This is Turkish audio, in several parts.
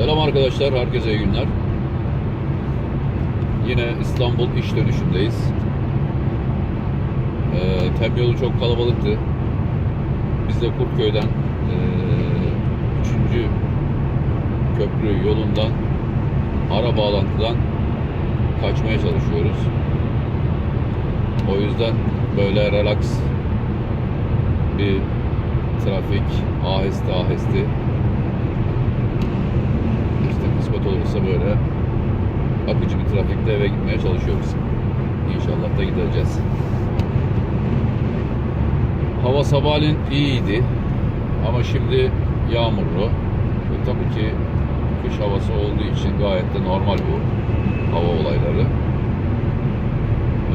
Selam arkadaşlar, herkese iyi günler. Yine İstanbul iş dönüşündeyiz. Ee, tem yolu çok kalabalıktı. Biz de Kurtköy'den ee, 3. köprü yolundan ara bağlantıdan kaçmaya çalışıyoruz. O yüzden böyle relax bir trafik aheste aheste kısmet olursa böyle akıcı bir trafikte eve gitmeye çalışıyoruz. İnşallah da gideceğiz. Hava sabahleyin iyiydi ama şimdi yağmurlu. E, tabii ki kış havası olduğu için gayet de normal bu hava olayları. Ee,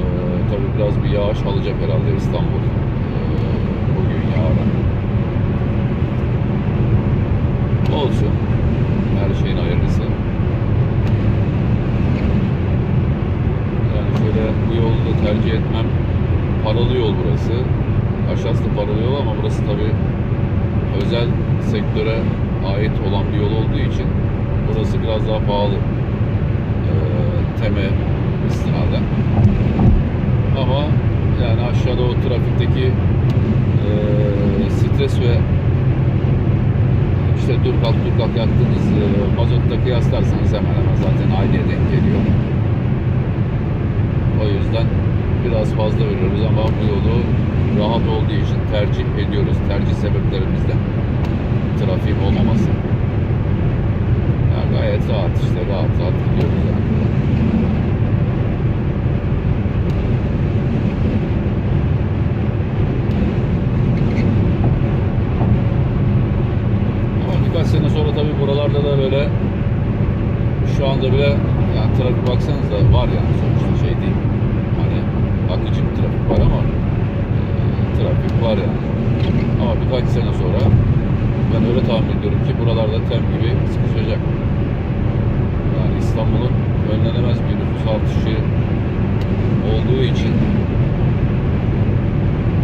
tabii biraz bir yağış alacak herhalde İstanbul. Ee, bugün yarın. Olsun. Her şeyin hayırlısı. Yani şöyle bu yolu da tercih etmem. Paralı yol burası. Aşağısı da paralı yol ama burası tabii özel sektöre ait olan bir yol olduğu için burası biraz daha pahalı. Ee, teme istinaden. Ama yani aşağıda o trafikteki eee, stres ve işte dur kalk dur kalk yaktığınız e, mazotla kıyaslarsanız hemen hemen zaten aynıya denk geliyor. O yüzden biraz fazla veriyoruz ama bu yolu rahat olduğu için tercih ediyoruz. Tercih sebeplerimizden trafiğin olmaması. Yani gayet rahat işte rahat rahat gidiyoruz yani. Ama birkaç sene sonra tabii buralarda da böyle şu anda bile yani trafik baksanıza var yani sonuçta şey değil. Hani akıcı bir trafik var ama e, trafik var yani. Ama birkaç sene sonra ben öyle tahmin ediyorum ki buralarda tem gibi sıkışacak. Yani İstanbul'un önlenemez bir nüfus artışı olduğu için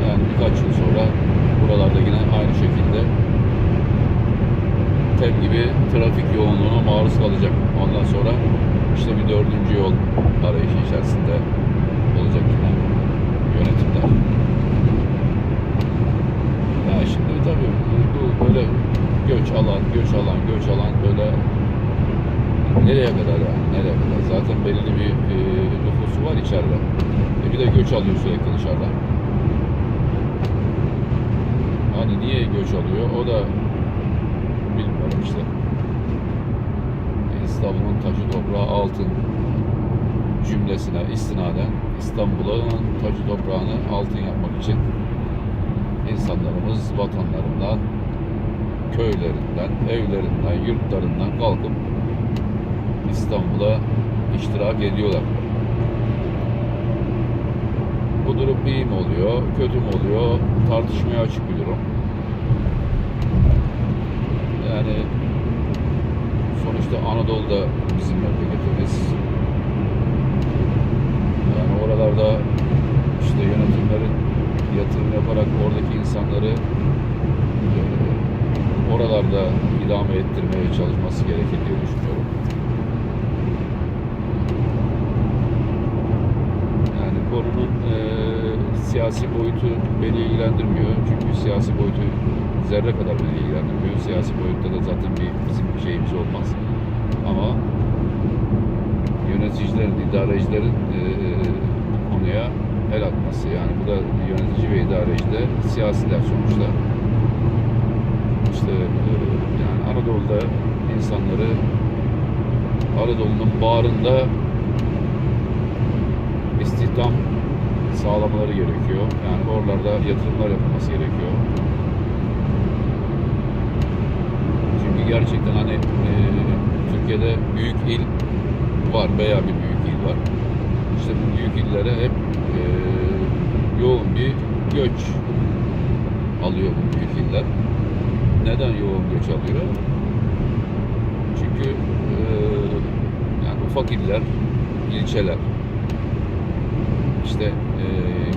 yani birkaç yıl sonra buralarda yine aynı şekilde tem gibi trafik yoğunluğuna maruz kalacak. Ondan sonra işte bir dördüncü yol arayışı içerisinde olacak yine yönetimler. Şimdi tabii bu böyle göç alan, göç alan, göç alan böyle nereye kadar yani? Nereye kadar? Zaten belirli bir e, nüfusu var içeride. E bir de göç alıyor sürekli dışarıdan. Hani niye göç alıyor? O da bilmiyorum işte. İstanbul'un taşı toprağı altın cümlesine istinaden İstanbul'un taşı toprağını altın yapmak için insanlarımız vatanlarından, köylerinden, evlerinden, yurtlarından kalkıp İstanbul'a iştirak ediyorlar. Bu durum iyi mi oluyor, kötü mü oluyor tartışmaya açık bir durum. Yani sonuçta Anadolu'da bizim memleketimiz. Yani oralarda işte yönetimlerin yatırım yaparak oradaki insanları e, oralarda idame ettirmeye çalışması gerekir diye düşünüyorum. Yani konunun e, siyasi boyutu beni ilgilendirmiyor. Çünkü siyasi boyutu zerre kadar beni ilgilendirmiyor. Siyasi boyutta da zaten bir bizim bir şeyimiz olmaz. Ama yöneticilerin, idarecilerin e, konuya el atması. Yani bu da yönetici ve idareci de siyasiler sonuçta. İşte e, yani Anadolu'da insanları Anadolu'nun bağrında istihdam sağlamaları gerekiyor. Yani oralarda yatırımlar yapılması gerekiyor. Çünkü gerçekten hani e, Türkiye'de büyük il var veya bir büyük il var. İşte bu büyük illere hep e, yoğun bir göç alıyor bu büyük iller. Neden yoğun göç alıyor? Çünkü e, yani ufak iller, ilçeler, işte e,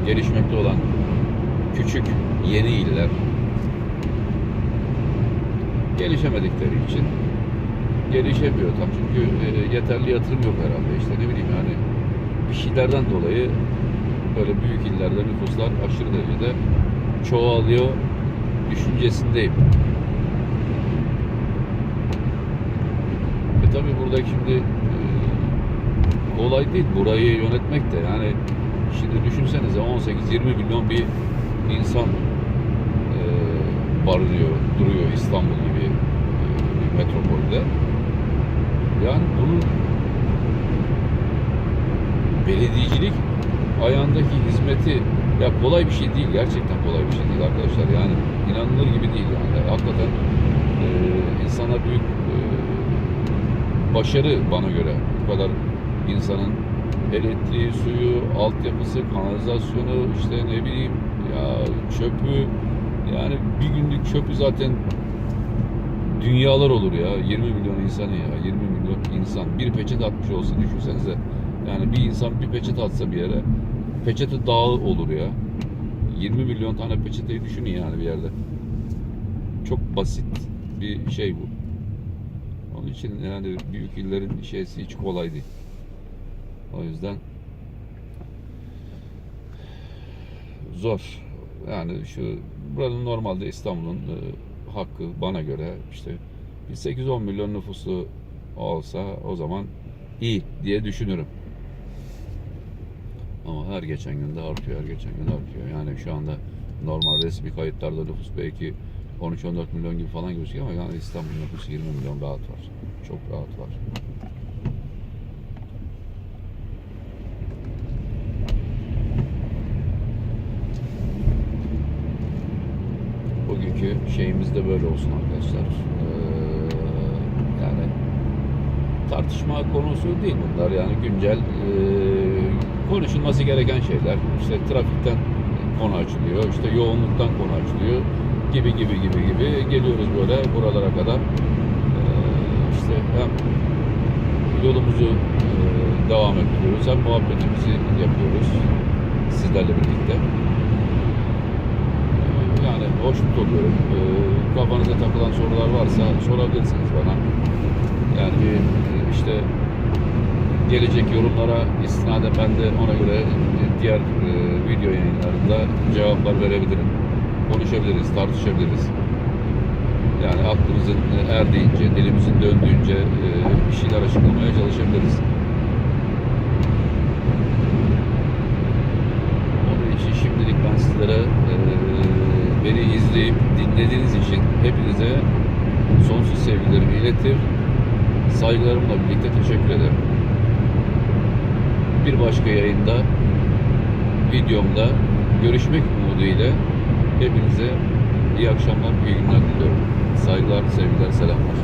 gelişmekte olan küçük yeni iller gelişemedikleri için gelişemiyor tam çünkü e, yeterli yatırım yok herhalde işte ne bileyim yani bir şeylerden dolayı böyle büyük illerde nüfuslar aşırı derecede çoğalıyor düşüncesindeyim. E tabi burada şimdi e, kolay değil. Burayı yönetmek de yani şimdi düşünsenize 18-20 milyon bir insan e, barınıyor, duruyor İstanbul gibi e, bir metropolde. Yani bunun belediyecilik ayağındaki hizmeti ya kolay bir şey değil gerçekten kolay bir şey değil arkadaşlar. Yani inanılır gibi değil yani. Hakikaten e, insana büyük e, başarı bana göre. Bu kadar insanın elektriği, suyu, altyapısı, kanalizasyonu işte ne bileyim ya çöpü. Yani bir günlük çöpü zaten dünyalar olur ya. 20 milyon insanı ya 20 milyon insan. Bir peçete atmış olsa düşünsenize. Yani bir insan bir peçete atsa bir yere peçete dağı olur ya. 20 milyon tane peçeteyi düşünün yani bir yerde. Çok basit bir şey bu onun için yani büyük illerin şeysi hiç kolay değil o yüzden zor yani şu buranın normalde İstanbul'un e, hakkı bana göre işte bir 8-10 milyon nüfusu olsa o zaman iyi diye düşünürüm. Ama her geçen gün de artıyor, her geçen gün artıyor. Yani şu anda normal resmi kayıtlarda nüfus belki 13-14 milyon gibi falan gözüküyor ama yani İstanbul nüfusu 20 milyon rahat var. Çok rahat var. Bugünkü şeyimiz de böyle olsun arkadaşlar. Ee, yani tartışma konusu değil bunlar yani güncel e, konuşulması gereken şeyler. İşte trafikten konu açılıyor, işte yoğunluktan konu açılıyor gibi gibi gibi gibi geliyoruz böyle buralara kadar. Ee, işte hem yolumuzu e, devam ettiriyoruz hem muhabbetimizi yapıyoruz sizlerle birlikte. Ee, Yani hoşnut oluyorum. Ee, kafanıza takılan sorular varsa sorabilirsiniz bana. Yani e, işte gelecek yorumlara istinaden ben de ona göre e, diğer e, video yayınlarında cevaplar verebilirim. Konuşabiliriz, tartışabiliriz. Yani aklımızın e, erdiğince, dilimizin döndüğünce e, bir şeyler açıklamaya çalışabiliriz. Onun için şimdilik ben sizlere e, beni izleyip dinlediğiniz için hepinize sonsuz sevgilerimi iletir. Saygılarımla birlikte teşekkür ederim. Bir başka yayında, videomda görüşmek umuduyla hepinize iyi akşamlar, iyi günler diliyorum. Saygılar, sevgiler, selamlar.